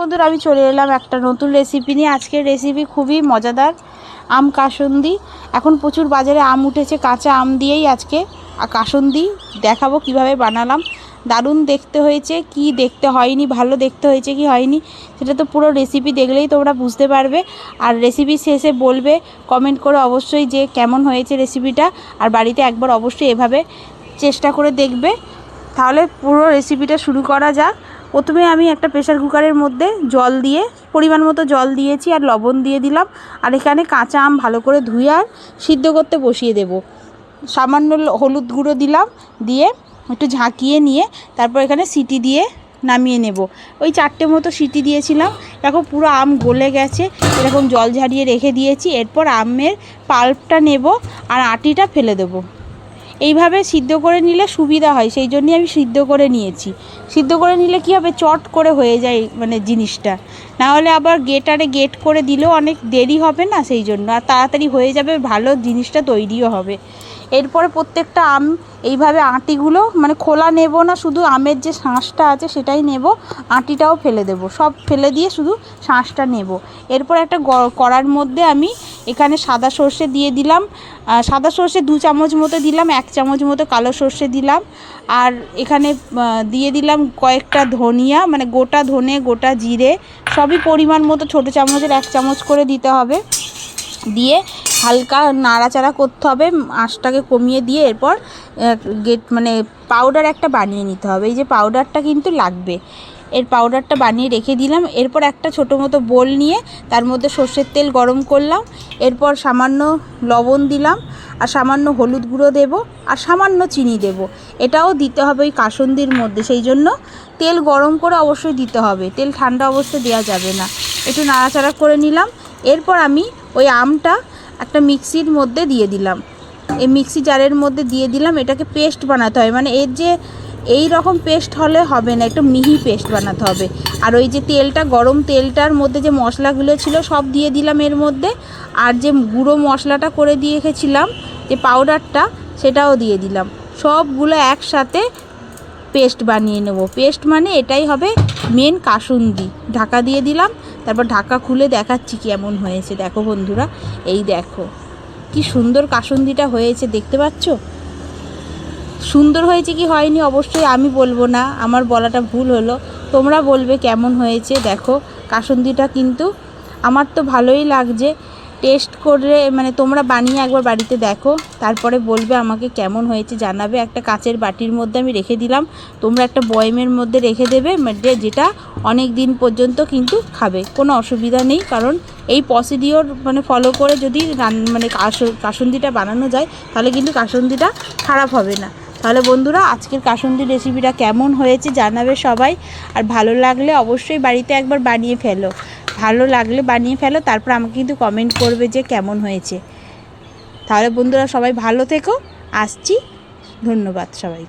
বন্ধুরা, আমি চলে এলাম একটা নতুন রেসিপি নিয়ে। আজকের রেসিপি খুবই মজাদার, আম কাসুন্দি। এখন প্রচুর বাজারে আম উঠেছে, কাঁচা আম দিয়েই আজকে। কাসুন্দি, দেখাবো কীভাবে বানালাম। দারুণ দেখতে হয়েছে, কি দেখতে হয়নি, ভালো দেখতে হয়েছে কি হয়নি, সেটা তো পুরো রেসিপি দেখলেই তোমরা বুঝতে পারবে। আর রেসিপি শেষে বলবে কমেন্ট করে অবশ্যই যে কেমন হয়েছে রেসিপিটা আর বাড়িতে একবার অবশ্যই এভাবে চেষ্টা করে দেখবে। তাহলে পুরো রেসিপিটা শুরু করা যাক। প্রথমে আমি একটা প্রেসার কুকারের মধ্যে জল দিয়ে, পরিমাণ মতো জল দিয়েছি আর লবণ দিয়ে দিলাম। আর এখানে কাঁচা আম ভালো করে ধুয়ে আর সিদ্ধ করতে বসিয়ে দেব। সামান্য হলুদ গুঁড়ো দিলাম, দিয়ে একটু ঝাঁকিয়ে নিয়ে তারপর এখানে সিটি দিয়ে নামিয়ে নেব। ওই চারটে মতো সিটি দিয়েছিলাম। দেখো পুরো আম গলে গেছে, এরকম জল ঝাড়িয়ে রেখে দিয়েছি। এরপর আমের পাল্পটা নেব আর আটিটা ফেলে দেবো। এইভাবে সিদ্ধ করে নিলে সুবিধা হয়, সেই জন্যই আমি সিদ্ধ করে নিয়েছি। সিদ্ধ করে নিলে কী হবে? চট করে হয়ে যায় মানে জিনিসটা। না হলে আবার গেটারে গেট করে দিলেও অনেক দেরি হবে না সেই জন্য। আর তাড়াতাড়ি হয়ে যাবে, ভালো জিনিসটা তৈরিও হবে। এরপরে প্রত্যেকটা আম এইভাবে আঁটিগুলো মানে খোলা নেব না, শুধু আমের যে শাঁসটা আছে সেটাই নেব, আঁটিটাও ফেলে দেব। সব ফেলে দিয়ে শুধু শাঁসটা নেব। এরপর একটা কড়ার মধ্যে আমি এখানে সাদা সর্ষে দিয়ে দিলাম। সাদা সর্ষে দু চামচ মতো দিলাম, এক চামচ মতো কালো সর্ষে দিলাম। আর এখানে দিয়ে দিলাম কয়েকটা ধনিয়া মানে গোটা ধনে, গোটা জিরে, সবই পরিমাণ মতো, ছোটো চামচের এক চামচ করে দিতে হবে। দিয়ে হালকা নাড়াচাড়া করতে হবে আঁচটাকে কমিয়ে দিয়ে এরপর গেট মানে পাউডার একটা বানিয়ে নিতে হবে। এই যে পাউডারটা কিন্তু লাগবে। এর পাউডারটা বানিয়ে রেখে দিলাম। এরপর একটা ছোটো মতো বোল নিয়ে তার মধ্যে সর্ষের তেল গরম করলাম। এরপর সামান্য লবণ দিলাম আর সামান্য হলুদ গুঁড়ো দেব আর সামান্য চিনি দেব। এটাও দিতে হবে ওই কাসন্দির মধ্যে। সেই জন্য তেল গরম করে অবশ্যই দিতে হবে। তেল ঠান্ডা অবস্থায় দেওয়া যাবে না। একটু নাড়াচাড়া করে নিলাম। এরপর আমি ওই আমটা একটা মিক্সির মধ্যে দিয়ে দিলাম। এই মিক্সি জারের মধ্যে দিয়ে দিলাম, এটাকে পেস্ট বানাতে হয় মানে এর যে এই রকম পেস্ট হলে হবে না, একটু মিহি পেস্ট বানাতে হবে। আর ওই যে তেলটা, গরম তেলটার মধ্যে যে মশলাগুলো ছিল, সব দিয়ে দিলাম এর মধ্যে। আর যে গুঁড়ো মশলাটা করে দিয়ে রেখেছিলাম, যে পাউডারটা, সেটাও দিয়ে দিলাম। সবগুলো একসাথে পেস্ট বানিয়ে নেব। পেস্ট মানে এটাই হবে মেন কাসুন্দি। ঢাকা দিয়ে দিলাম। তারপর ঢাকা খুলে দেখাচ্ছি কেমন হয়েছে। দেখো বন্ধুরা, এই দেখো। কি সুন্দর কাসুন্দিটা হয়েছে, দেখতে পাচ্ছ? সুন্দর হয়েছে কি হয়নি অবশ্যই আমি বলব না, আমার বলাটা ভুল হলো। তোমরা বলবে কেমন হয়েছে, দেখো। কাসুন্দিটা কিন্তু আমার তো ভালোই লাগছে টেস্ট করে মানে তোমরা বানিয়ে একবার বাড়িতে দেখো। তারপরে বলবে আমাকে কেমন হয়েছে, জানাবে। একটা কাচের বাটির মধ্যে আমি রেখে দিলাম। তোমরা একটা বয়মের মধ্যে রেখে দেবে মানে যেটা অনেক দিন পর্যন্ত কিন্তু খাবে। কোনো অসুবিধা নেই, কারণ এই প্রসিডিওর মানে ফলো করে যদি মানে কাস- কাসুন্দিটা বানানো যায়, তাহলে কিন্তু কাসুন্দিটা খারাপ হবে না। তাহলে বন্ধুরা, আজকের কাসুন্দি রেসিপিটা কেমন হয়েছে জানাবে সবাই। আর ভালো লাগলে অবশ্যই বাড়িতে একবার বানিয়ে ফেলো। ভালো লাগলে বানিয়ে ফেলো, তারপর আমাকে কিন্তু কমেন্ট করবে যে কেমন হয়েছে। তাহলে বন্ধুরা সবাই ভালো থেকো, আসছি, ধন্যবাদ সবাই